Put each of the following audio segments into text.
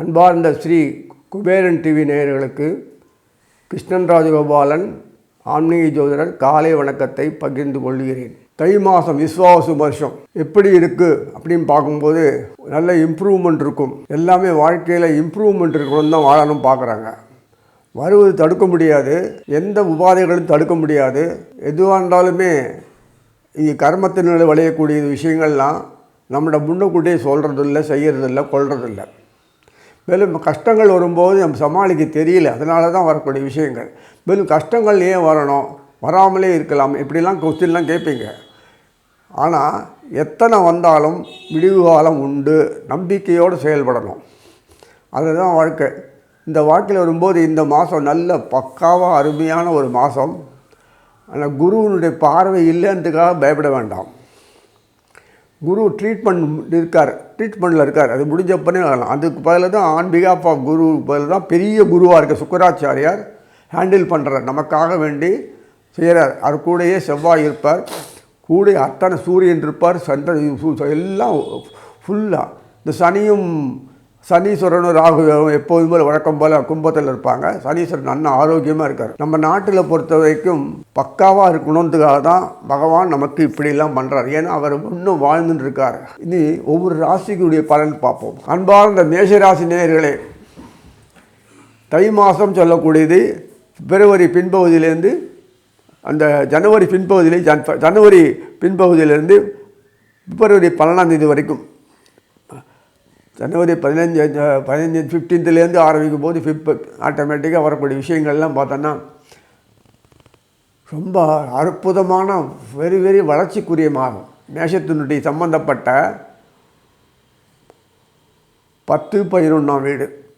அன்பார்ந்த ஸ்ரீ குபேரன் டிவி நேயர்களுக்கு கிருஷ்ணன் ராஜகோபாலன் ஆன்மீக ஜோதிடர் காலை வணக்கத்தை பகிர்ந்து கொள்கிறேன். தை மாதம் விஸ்வாசு வருஷம். எப்படி இருக்குது அப்படின்னு பார்க்கும்போது நல்ல இம்ப்ரூவ்மெண்ட் இருக்கும். எல்லாமே வாழ்க்கையில் இம்ப்ரூவ்மெண்ட் இருக்கணும் தான் வாழணும் பார்க்குறாங்க. வருவது தடுக்க முடியாது. எந்த உபாதைகளும் தடுக்க முடியாது. எதுவாக இருந்தாலுமே இது கர்மத்தினால் விளையக்கூடிய விஷயங்கள்லாம் நம்மளோட முன்னக்கூட்டியே சொல்கிறதில்ல செய்கிறதில்ல கொள்றதில்ல. மேலும் கஷ்டங்கள் வரும்போது நம்ம சமாளிக்க தெரியல. அதனால தான் வரக்கூடிய விஷயங்கள். மேலும் கஷ்டங்கள் ஏன் வரணும்? வராமலே இருக்கலாம். இப்படிலாம் கொஸ்டின்லாம் கேட்பீங்க. ஆனால் எத்தனை வந்தாலும் விடிவு காலம் உண்டு. நம்பிக்கையோடு செயல்படணும். அதுதான் வாழ்க்கை. இந்த வாழ்க்கையில் வரும்போது இந்த மாதம் நல்ல பக்காவாக அருமையான ஒரு மாதம். ஆனால் குருவினுடைய பார்வை இல்லைன்றதுக்காக பயப்பட வேண்டாம். குரு ட்ரீட்மெண்ட் இருக்கார் ட்ரீட்மெண்ட்டில் இருக்கார். அது முடிஞ்சப்பனே வரலாம் அதுக்கு பதில் தான் ஆன் பிகாப் ஆஃப் குரு பதில் தான் பெரிய குருவாக இருக்க சுக்கராச்சாரியார் ஹேண்டில் பண்ணுறார் நமக்காக வேண்டி செய்கிறார் அவர் கூடயே செவ்வாய் இருப்பார். கூட அத்தனை சூரியன் இருப்பார். சந்திரன் எல்லாம் ஃபுல்லாக இந்த சனியும் சனீஸ்வரனும் ராகு எப்போதும் போல வழக்கம் போல் கும்பத்தில் இருப்பாங்க. சனீஸ்வரன் நல்ல ஆரோக்கியமாக இருக்கார். நம்ம நாட்டில் பொறுத்த வரைக்கும் பக்காவாக இருக்கணுன்றதுக்காக தான் பகவான் நமக்கு இப்படிலாம் பண்ணுறார் ஏன்னா அவர் இன்னும் வாழ்ந்துட்டு இருக்கார். இனி ஒவ்வொரு ராசிக்குடைய பலன் பார்ப்போம். அன்பார்ந்த மேஷராசி நேயர்களே தை மாதம் சொல்லக்கூடியது பிப்ரவரி பின்பகுதியிலேருந்து அந்த ஜனவரி பின்பகுதியிலே ஜன் ஜனவரி பின்பகுதியிலேருந்து பிப்ரவரி பன்னெண்டாம் தேதி வரைக்கும் ஜனவரி பதினஞ்சு பதினஞ்சு ஃபிஃப்டீன்த்துலேருந்து ஆரம்பிக்கும் போது ஃபிப் ஆட்டோமேட்டிக்காக வரக்கூடிய விஷயங்கள்லாம் பார்த்தோன்னா ரொம்ப அற்புதமான வெரி வெரி வளர்ச்சிக்குரிய மாதம். மேஷத்தினுடைய சம்பந்தப்பட்ட பத்து பதினொன்றாம் வீடு.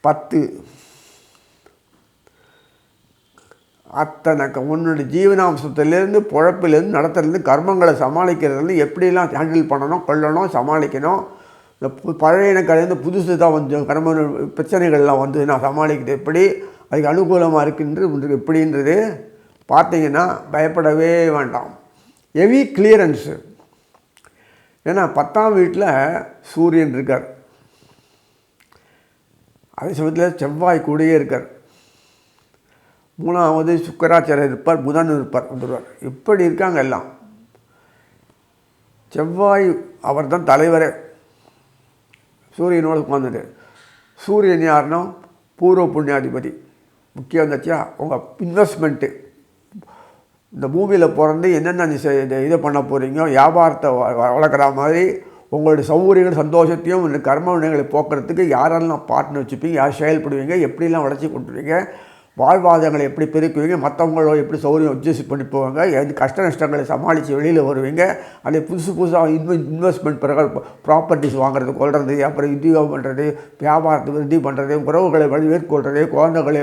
பத்து. அத்தனை க- உன்னுடைய ஜீவனாம்சத்துலேருந்து பொழப்பிலேருந்து நடத்துலேருந்து கர்மங்களை சமாளிக்கிறதுலேருந்து எப்படிலாம் ஹேண்டில் பண்ணணும் கொள்ளணும் சமாளிக்கணும் இந்த பு- பழையன கலைந்து புதுசு தான் வந்து கடமை பிரச்சனைகள்லாம் வந்து நான் சமாளிக்கிறது எப்படி அதுக்கு அனுகூலமாக இருக்குன்றது எப்படின்றது பார்த்தீங்கன்னா பயப்படவே வேண்டாம். ஹெவி கிளியரன்ஸு ஏன்னா பத்தாம் வீட்டில் சூரியன் இருக்கார். அதே சமயத்தில் செவ்வாய் கூடயே இருக்கார். மூணாவது சுக்கராச்சாரியர் இருப்பார் புதன் இருப்பார் வந்துடுவார் இப்படி இருக்காங்க எல்லாம். செவ்வாய் அவர் தான் தலைவரே. சூரியனோடு உட்காந்துட்டு சூரியன் யாருன்னா பூர்வ புண்ணியாதிபதி. முக்கியம் வந்துச்சா உங்கள் இன்வெஸ்ட்மெண்ட்டு இந்த பூமியில் பிறந்து என்னென்ன இதை பண்ண போகிறீங்க வியாபாரத்தை வ- வளர்க்குற மாதிரி உங்களுடைய சௌகரியங்கள் சந்தோஷத்தையும் கர்ம வினைகளை போக்குறதுக்கு யாரெல்லாம் பார்ட்னர் வச்சுப்பீங்க யார் செயல்படுவீங்க எப்படிலாம் வளர்ச்சி கொண்டுருவீங்க வாழ்வாதாரங்களை எப்படி பெருக்குவீங்க? மற்றவங்களோட எப்படி சௌகரியம் அட்ஜஸ்ட் பண்ணி போவாங்க எது கஷ்ட நஷ்டங்களை சமாளித்து வெளியில் வருவீங்க? அதே புதுசு புதுசாக இன்வெ இன்வெஸ்ட்மெண்ட் பிறகு ப்ராப்பர்ட்டிஸ் வாங்குறது கொள்வது அப்புறம் உத்தியோகம் பண்ணுறது வியாபாரத்தை விருத்தி பண்ணுறது உறவுகளை வழி மேற்கொள்வது குழந்தைகளை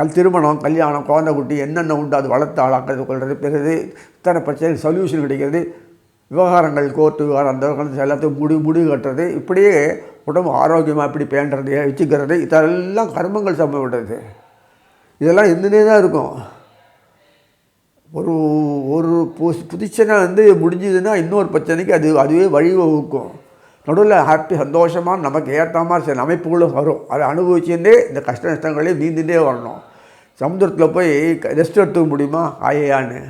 கல் திருமணம் கல்யாணம் குழந்தை குட்டி என்னென்ன உண்டு அது வளர்த்து ஆளாக்குறது கொள்வது பிறகு இத்தனை பிரச்சனை சொல்யூஷன் கிடைக்கிறது. விவகாரங்கள் கோர்ட்டு விவகாரம் அந்த விவகாரம் எல்லாத்தையும் முடி முடிவு கட்டுறது. இப்படியே உடம்பு ஆரோக்கியமாக எப்படி பேண்டுறது வச்சுக்கிறது இதெல்லாம் கர்மங்கள் சம்பந்தப்பட்டது. இதெல்லாம் இருந்துகிட்டே தான் இருக்கும். ஒரு ஒரு புது புதுச்சனை வந்து முடிஞ்சதுன்னா இன்னொரு பிரச்சனைக்கு அது அதுவே வழிவகுக்கும். நடுவில் ஹாப்பி சந்தோஷமாக நமக்கு ஏற்ற மாதிரி சில அமைப்புகளும் வரும். அதை அனுபவிச்சுட்டே இந்த கஷ்ட நஷ்டங்களையும் நீந்துட்டே வரணும். சமுத்திரத்தில் போய் ரெஸ்ட் எடுத்துக்க முடியுமா? ஆயான்னு.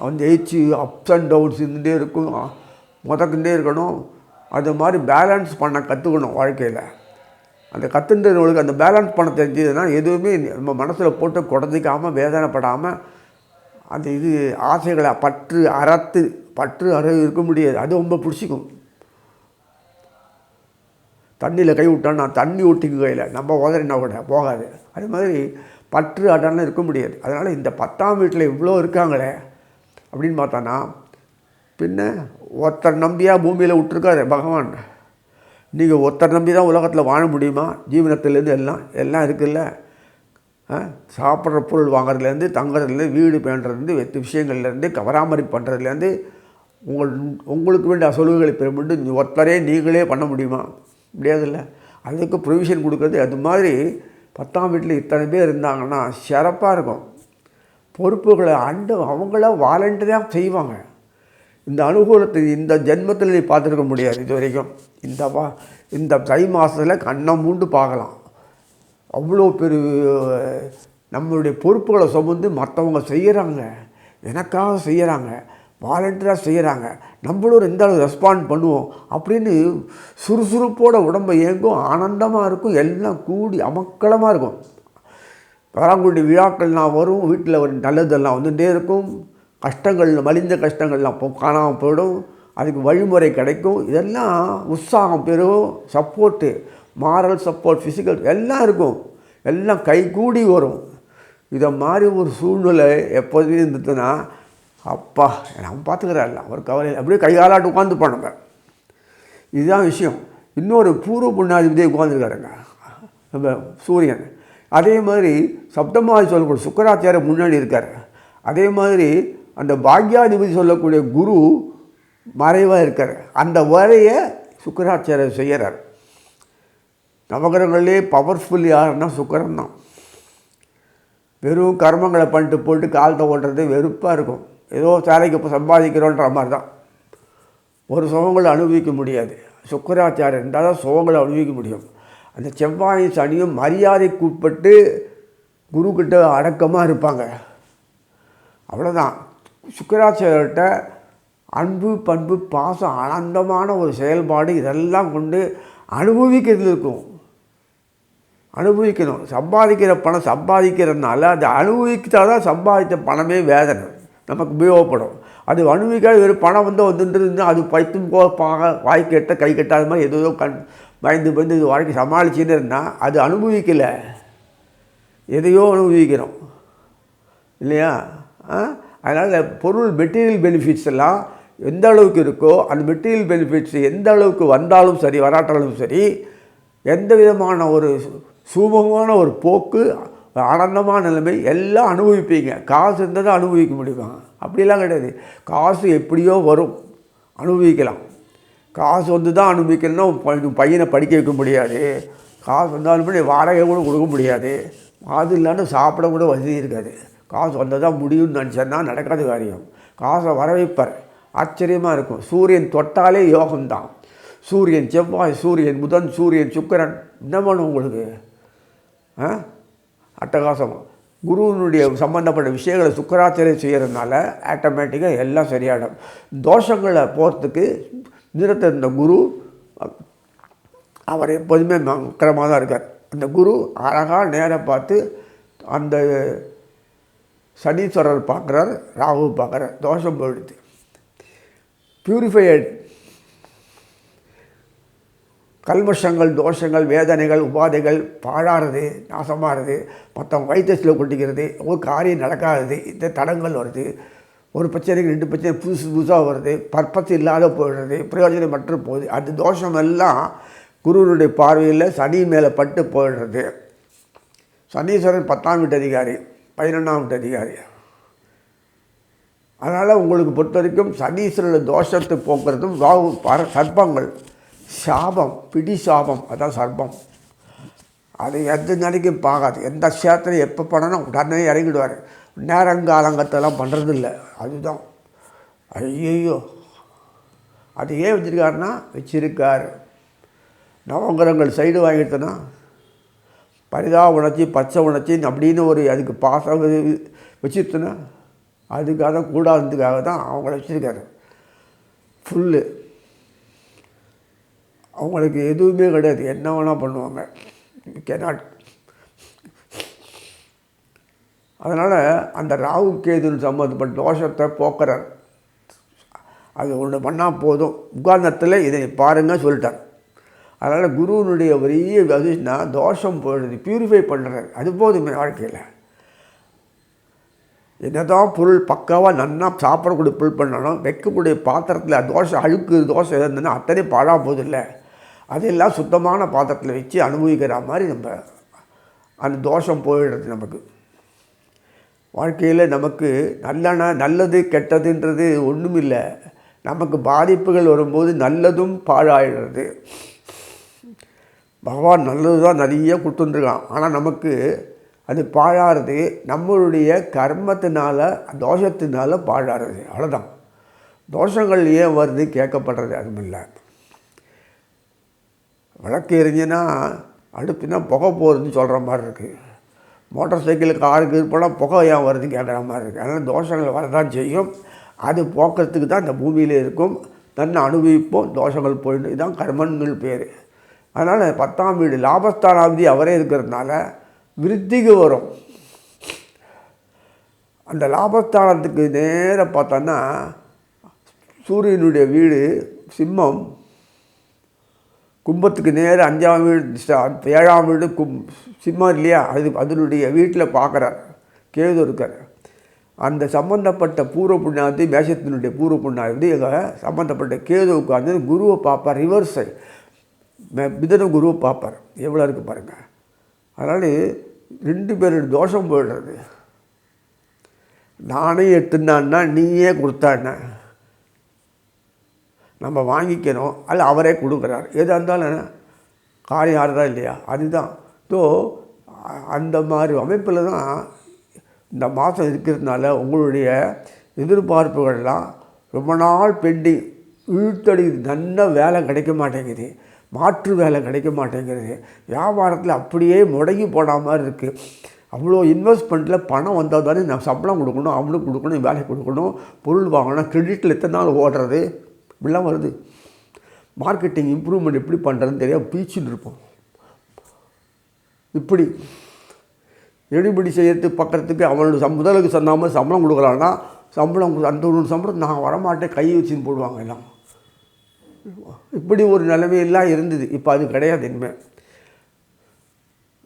வந்து எயிச்சு அப்ஸ் அண்ட் டவுன்ஸ் இருந்துகிட்டே இருக்கும். முதக்கிட்டே இருக்கணும். அது மாதிரி பேலன்ஸ் பண்ண கற்றுக்கணும் வாழ்க்கையில். அந்த கற்றுன்றவங்களுக்கு அந்த பேலன்ஸ் பண்ண தெரிஞ்சதுன்னா எதுவுமே நம்ம மனசில் போட்டு குடஞ்சிக்காமல் வேதனைப்படாமல் அந்த இது ஆசைகளை பற்று அறத்து பற்று அற இருக்க முடியாது. அது ரொம்ப பிடிச்சிக்கும். தண்ணியில் கை விட்டா நான் தண்ணி ஊட்டிக்கு கையில் நம்ம உதறினா கூட போகாது. அது மாதிரி பற்று அடலாம் இருக்க முடியாது. அதனால் இந்த பத்தாம் வீட்டில் இவ்வளோ இருக்காங்களே அப்படின்னு பார்த்தோன்னா பின்ன ஒருத்தர் நம்பியாக பூமியில் விட்டுருக்காரு பகவான். நீங்கள் ஒருத்தர் நம்பி தான் உலகத்தில் வாழ முடியுமா? ஜீவனத்துலேருந்து எல்லாம் எல்லாம் இருக்குல்ல? ஆ, சாப்பிட்ற பொருள் வாங்குறதுலேருந்து தங்குறதுலேருந்து வீடு பேணுறதுலேருந்து வெத்து விஷயங்கள்லேருந்து பராமரிப்பு பண்ணுறதுலேருந்து உங்கள் உங்களுக்கு வேண்டிய சலுகைகளை பெறும்பட்டு ஒருத்தரே நீங்களே பண்ண முடியுமா? முடியாதுல்ல. அதுக்கு ப்ரொவிஷன் கொடுக்குறது அது மாதிரி பத்தாம் வீட்டில் இத்தனை பேர் இருந்தாங்கன்னா சிறப்பாக இருக்கும். பொறுப்புகளை அண்டு அவங்கள வாலண்டரியாக செய்வாங்க. இந்த அனுகூலத்தை இந்த ஜென்மத்தில் நீ பார்த்துருக்க முடியாது இது வரைக்கும் இந்த வா இந்த தை மாதத்தில் கண்ணை மூண்டு பார்க்கலாம். அவ்வளோ பெரிய நம்மளுடைய பொறுப்புகளை சுமந்து மற்றவங்க செய்கிறாங்க எனக்காக செய்கிறாங்க வாலண்டியராக செய்கிறாங்க நம்மளும் எந்த அளவு ரெஸ்பாண்ட் பண்ணுவோம் அப்படின்னு சுறுசுறுப்போட உடம்பை இயங்கும் ஆனந்தமாக இருக்கும் எல்லாம் கூடி அமக்களமாக இருக்கும். பராங்குடி விழாக்கள்லாம் வரும் வீட்டில் ஒரு நல்லதெல்லாம் வந்துகிட்டே இருக்கும். கஷ்டங்கள் மலிந்த கஷ்டங்கள்லாம் போ காணாமல் போயிடும். அதுக்கு வழிமுறை கிடைக்கும். இதெல்லாம் உற்சாகம் பெறும் சப்போர்ட்டு மாரல் சப்போர்ட் ஃபிசிக்கல் எல்லாம் இருக்கும். எல்லாம் கைகூடி வரும். இதை மாதிரி ஒரு சூழ்நிலை எப்போதுமே இருந்ததுன்னா அப்பா நம்ம பார்த்துக்கிறாருல ஒரு கவலை அப்படியே கைகாலாட்டு உட்காந்து பண்ணுங்க இதுதான் விஷயம். இன்னொரு பூர்வ புண்ணாதிபதியை உட்காந்துருக்காருங்க நம்ம சூரியன். அதே மாதிரி சப்தமாதி சொல்லக்கூடிய சுக்கராச்சாரியர் முன்னாடி இருக்கார். அதே மாதிரி அந்த பாக்யாதிபதி சொல்லக்கூடிய குரு மறைவாக இருக்கார். அந்த வரையை சுக்கராச்சாரியர் செய்கிறார் நவகிரகங்களே பவர்ஃபுல் யாருன்னா சுக்கரன் தான். வெறும் கர்மங்களை பண்ணிட்டு போட்டு காலத்தை ஓட்டுறது வெறுப்பாக இருக்கும். ஏதோ சாலைக்கு இப்போ சம்பாதிக்கிறோன்ற மாதிரி தான் ஒரு சுகங்களை அனுபவிக்க முடியாது. சுக்கராச்சாரம் இருந்தால் தான் சுகங்களை அனுபவிக்க முடியும். அந்த செவ்வாயும் சனியும் மரியாதைக்கு உட்பட்டு குருக்கிட்ட அடக்கமாக இருப்பாங்க. அவ்வளோதான் சுக்கராச்சாரியர்கிட்ட அன்பு பண்பு பாசம் ஆனந்தமான ஒரு செயல்பாடு இதெல்லாம் கொண்டு அனுபவிக்கிறது இருக்கும். அனுபவிக்கணும். சம்பாதிக்கிற பணம் சம்பாதிக்கிறதுனால அது அனுபவித்தா தான் சம்பாதித்த பணமே வேதனை. நமக்கு உபயோகப்படும். அது அனுபவிக்காத வெறும் பணம் வந்து வந்துட்டு அது பைத்தும் போ பாக வாய் கெட்ட கை கெட்டாத மாதிரி ஏதோ கண் பயந்து பயந்து இது வாழ்க்கை சமாளிச்சுன்னு இருந்தால் அது அனுபவிக்கலை. எதையோ அனுபவிக்கிறோம் இல்லையா? ஆ? அதனால் பொருள் மெட்டீரியல் பெனிஃபிட்ஸ் எல்லாம் எந்த அளவுக்கு இருக்கோ அந்த மெட்டீரியல் பெனிஃபிட்ஸ் எந்த அளவுக்கு வந்தாலும் சரி வராட்டாலும் சரி எந்த விதமான ஒரு சுமூகமான ஒரு போக்கு ஆனந்தமான நிலைமை எல்லாம் அனுபவிப்பீங்க. காசு இருந்தால் தான் அனுபவிக்க முடியுமா? அப்படிலாம் கிடையாது. காசு எப்படியோ வரும். அனுபவிக்கலாம். காசு வந்து தான் அனுபவிக்கணும்னா பையனை படிக்க வைக்க முடியாது. காசு வந்தாலும் வாடகை கூட கொடுக்க முடியாது. அது இல்லாமல் சாப்பிட கூட வசதி இருக்காது. காசு வந்தால் தான் முடியும்னு நினச்சேன்னா நடக்காத காரியம். காசை வரவேற்பார். ஆச்சரியமாக இருக்கும். சூரியன் தொட்டாலே யோகம்தான். சூரியன் செவ்வாய் சூரியன் புதன் சூரியன் சுக்கரன். என்ன பண்ணும் உங்களுக்கு? ஆ? அட்டகாசம். குருவினுடைய சம்மந்தப்பட்ட விஷயங்களை சுக்கராச்சாரியம் செய்கிறதுனால ஆட்டோமேட்டிக்காக எல்லாம் சரியாயிடும். தோஷங்களை போகிறதுக்கு நிறத்த இந்த குரு அவர் எப்போதுமே மக்கரமாக தான் இருக்கார். அந்த குரு அழகாக நேராக பார்த்து அந்த சனீஸ்வரர் பார்க்குறார் ராகு பார்க்குறார் தோஷம் போயிடுது. பியூரிஃபைட் கல்மஷங்கள் தோஷங்கள் வேதனைகள் உபாதைகள் பாழாகிறது நாசமாகிறது மற்றவங்க வைத்தியத்தில் கொட்டிக்கிறது ஒரு காரியம் நடக்காதது இந்த தடங்கள் வருது. ஒரு பிரச்சனைக்கு ரெண்டு பிரச்சனை புதுசு புதுசாக வருது பர்பஸ் இல்லாத போயிடுறது பிரயோஜனம் மற்ற போகுது. அந்த தோஷம் எல்லாம் குருவனுடைய பார்வையில் சனி மேலே பட்டு போயிடுறது சனீஸ்வரன் பத்தாம் வீட்டு அதிகாரி. பதினொன்றாவது அதிகாரி அதனால் உங்களுக்கு பொறுத்த வரைக்கும் சனீஸ்வரில் தோஷத்தை போக்குறதும் ராகு பர சர்ப்பங்கள் சாபம் பிடி சாபம் அதான் சர்ப்பம். அது எந்த நிலைக்கும் பார்க்காது எந்த க்ஷேத்திரம் எப்போ பண்ணணும் உடனே இறங்கிடுவார். நேரங்காலங்கத்தெல்லாம் பண்ணுறதில்ல அதுதான். ஐயோ அது ஏன் வச்சுருக்காருன்னா வச்சுருக்கார். நவங்கிரங்கள் சைடு வாங்கிட்டோன்னா பரிதா உணர்ச்சி பச்சை உணர்ச்சி அப்படின்னு ஒரு அதுக்கு பாசம் வச்சுருத்தோன்னா அதுக்காக தான் கூடாதுக்காக தான் அவங்கள வச்சுருக்காரு. ஃபுல்லு அவங்களுக்கு எதுவுமே கிடையாது. என்ன வேணால் பண்ணுவாங்க. கெனாட் அதனால் அந்த ராகு கேதுன்னு சம்மந்தப்பட்ட தோஷத்தை போக்குறார். அது ஒன்று பண்ணால் போதும். உட்கார்ந்தத்தில் இதை பாருங்கள் சொல்லிட்டார். அதனால் குருவனுடைய பெரிய அதுனா தோஷம் போயிடுது பியூரிஃபை பண்ணுறாரு அது போதுமே வாழ்க்கையில். என்னதான் பொருள் பக்காவாக நன்னா சாப்பிடக்கூடிய பொருள் பண்ணாலும் வைக்கக்கூடிய பாத்திரத்தில் தோசை அழுக்கு தோசை இருந்ததுன்னா அத்தனை பாழாக போதில்லை அதெல்லாம் சுத்தமான பாத்திரத்தில் வச்சு அனுபவிக்கிற மாதிரி நம்ம அந்த தோஷம் போயிடுறது நமக்கு. வாழ்க்கையில் நமக்கு நல்லன நல்லது கெட்டதுன்றது ஒன்றும் இல்லை நமக்கு பாதிப்புகள் வரும்போது நல்லதும் பாழாயிடுறது. பகவான் நல்லது தான் நிறைய கொடுத்துருக்கான். ஆனால் நமக்கு அது பாழாறது நம்மளுடைய கர்மத்தினால தோஷத்தினால பாழாறது. அவ்வளோதான் தோஷங்கள் ஏன் வருது கேட்கப்படுறது அதுவும் இல்லை. விளக்கு எரிஞ்சுன்னா அடுப்புனா புகை போகிறதுன்னு சொல்கிற மாதிரி இருக்குது மோட்டார் சைக்கிள் காருக்கு போனால் புகை ஏன் வருதுன்னு கேட்குற மாதிரி இருக்குது அதனால் தோஷங்கள் வரதான் செய்யும். அது போக்குறதுக்கு தான் இந்த பூமியில் இருக்கும். தன்னை அனுபவிப்போம். தோஷங்கள் போயிடும். இதுதான் கர்மன்கள் பேர். அதனால் பத்தாம் வீடு லாபஸ்தானாவதி அவரே இருக்கிறதுனால விருத்திக்கு வரும். அந்த லாபஸ்தானத்துக்கு நேராக பார்த்தோன்னா சூரியனுடைய வீடு சிம்மம் கும்பத்துக்கு நேராக அஞ்சாம் வீடு ஏழாம் வீடு கும் சிம்மம் இல்லையா? அது அதனுடைய வீட்டில் பார்க்குறார் கேது இருக்கார். அந்த சம்பந்தப்பட்ட பூர்வ புண்ணாதி மேஷத்தினுடைய பூர்வ புண்ணாதி எங்கள் சம்பந்தப்பட்ட கேது உட்காந்து குருவை பார்ப்பார் ரிவர்ஸை மிதன குருவை பார்ப்பார். எவ்வளோ இருக்குது பாருங்கள் அதனால் ரெண்டு பேரோட தோஷம் போயிடுறது. நானே எடுத்துனான்னா நீயே கொடுத்தான்னா நம்ம வாங்கிக்கணும். அல்ல அவரே கொடுக்குறார். எதாக இருந்தாலும் என்ன? காரியம் ஆறுதா இல்லையா? அதுதான். ஸோ அந்த மாதிரி அமைப்பில் தான் இந்த மாதம் இருக்கிறதுனால உங்களுடைய எதிர்பார்ப்புகள்லாம் ரொம்ப நாள் பெண்டிங். இழுத்தடிக்குது நல்ல வேலை கிடைக்க மாட்டேங்குது. மாற்று வேலை கிடைக்க மாட்டேங்கிறது. வியாபாரத்தில் அப்படியே முடங்கி போன மாதிரி இருக்குது அவ்வளோ இன்வெஸ்ட்மெண்ட்டில் பணம் வந்தால் தானே நான் சம்பளம் கொடுக்கணும் அவனுக்கு கொடுக்கணும் வேலை கொடுக்கணும். பொருள் வாங்கணும் கிரெடிட்டில் எத்தனை நாள் ஓடுறது? இப்படிலாம் வருது. மார்க்கெட்டிங் இம்ப்ரூவ்மெண்ட் எப்படி பண்ணுறதுன்னு தெரியாது பீச்சுன்னு இருப்போம். இப்படி எடுபடி செய்யறதுக்கு பக்கத்துக்கு அவனோட சம் முதலுக்கு சொன்னாமல் சம்பளம் கொடுக்கலான்னா சம்பளம் அந்த ஒரு சம்பளம் நான் வரமாட்டேன் கை வச்சுன்னு போடுவாங்க எல்லாம். இப்படி ஒரு நிலைமையெல்லாம் இருந்தது. இப்போ அது கிடையாது இனிமேல்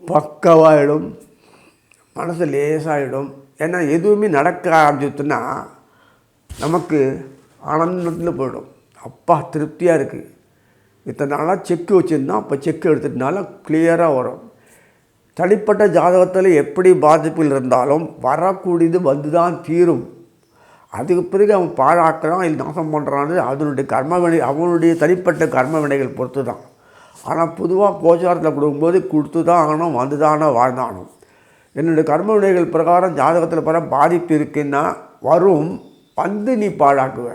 பக்கவாயிடும் மனசு லேசாகிடும் ஏன்னா எதுவுமே நடக்க ஆரம்பிச்சுன்னா நமக்கு ஆனந்தத்தில் போயிடும். அப்பா திருப்தியாக இருக்குது இத்தனை நாளாக செக்கு வச்சுருந்தோம். அப்போ செக்கு எடுத்துட்டனால கிளியராக வரும். தனிப்பட்ட ஜாதகத்தில் எப்படி பாதிப்புகள் இருந்தாலும் வரக்கூடியது வந்து தான் தீரும். அதுக்கு பிறகு அவன் பாழாக்கிறான் இல்லை நாசம் பண்ணுறான்னு அதனுடைய கர்ம வினை அவனுடைய தனிப்பட்ட கர்ம வினைகள் பொறுத்து தான் ஆனால் பொதுவாக கோச்சாரத்தில் கொடுக்கும்போது கொடுத்து தான் ஆகணும் வந்து தானே வாழ்ந்தானும் என்னுடைய கர்ம வினைகள் பிரகாரம் ஜாதகத்தில் பிற பாதிப்பு இருக்குன்னா வரும் வந்து நீ பாழாக்குவ.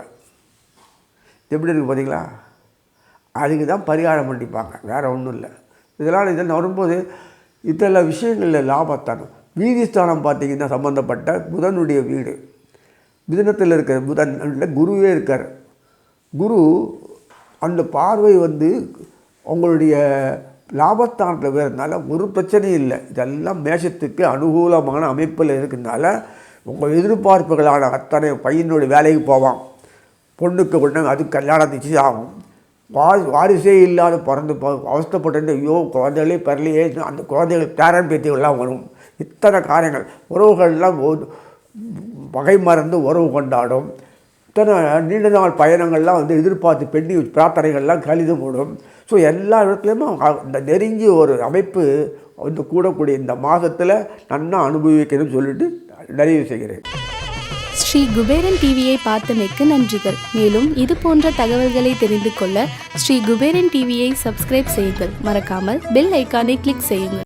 எப்படி இருக்குது பார்த்தீங்களா அதுக்கு தான் பரிகாரம் பண்ணிப்பாங்க வேறு ஒன்றும் இல்லை. இதெல்லாம் இதெல்லாம் வரும்போது இத்தனை விஷயங்களில் லாபஸ்தானம் வீதிஸ்தானம் பார்த்தீங்கன்னா சம்மந்தப்பட்ட புதனுடைய வீடு. மிதனத்தில் இருக்கிற புதன் குருவே இருக்கார். குரு அந்த பார்வை வந்து உங்களுடைய லாபஸ்தானத்தில் வேறுனால ஒரு பிரச்சனையும் இல்லை. இதெல்லாம் மேஷத்துக்கு அனுகூலமான அமைப்பில் இருக்கிறதுனால உங்கள் எதிர்பார்ப்புகளான அத்தனை பையனுடைய வேலைக்கு போவான். பொண்ணுக்கு கொண்டு அது கல்யாணம் நிச்சயம் ஆகும். வாரி வாரிசே இல்லாத பிறந்து அவஸ்தப்பட்டு ஐயோ குழந்தைகளே பரலையே அந்த குழந்தைகள் பேரன் பேத்திகள்லாம் வரும். இத்தனை காரியங்கள் உறவுகள்லாம் வகை பகை மறந்து உறவு கொண்டாடும். இத்தனை நீண்ட நாள் பயணங்கள்லாம் வந்து எதிர்பார்த்து பெண்ணி பிரார்த்தனைகள்லாம் கழிது மூடும் ஸோ எல்லா இடத்துலையுமே இந்த நெருங்கிய ஒரு அமைப்பு வந்து கூடக்கூடிய இந்த மாதத்தில் நன்னா அனுபவிக்கணும்னு சொல்லிட்டு நிறைவு செய்கிறேன். ஸ்ரீ குபேரன் டிவியை பார்த்தமைக்கு நன்றிகள். மேலும் இது போன்ற தகவல்களை தெரிந்து கொள்ள ஸ்ரீ குபேரன் டிவியை சப்ஸ்கிரைப் செய்யுங்கள். மறக்காமல் பெல் ஐக்கானை கிளிக் செய்யுங்கள்.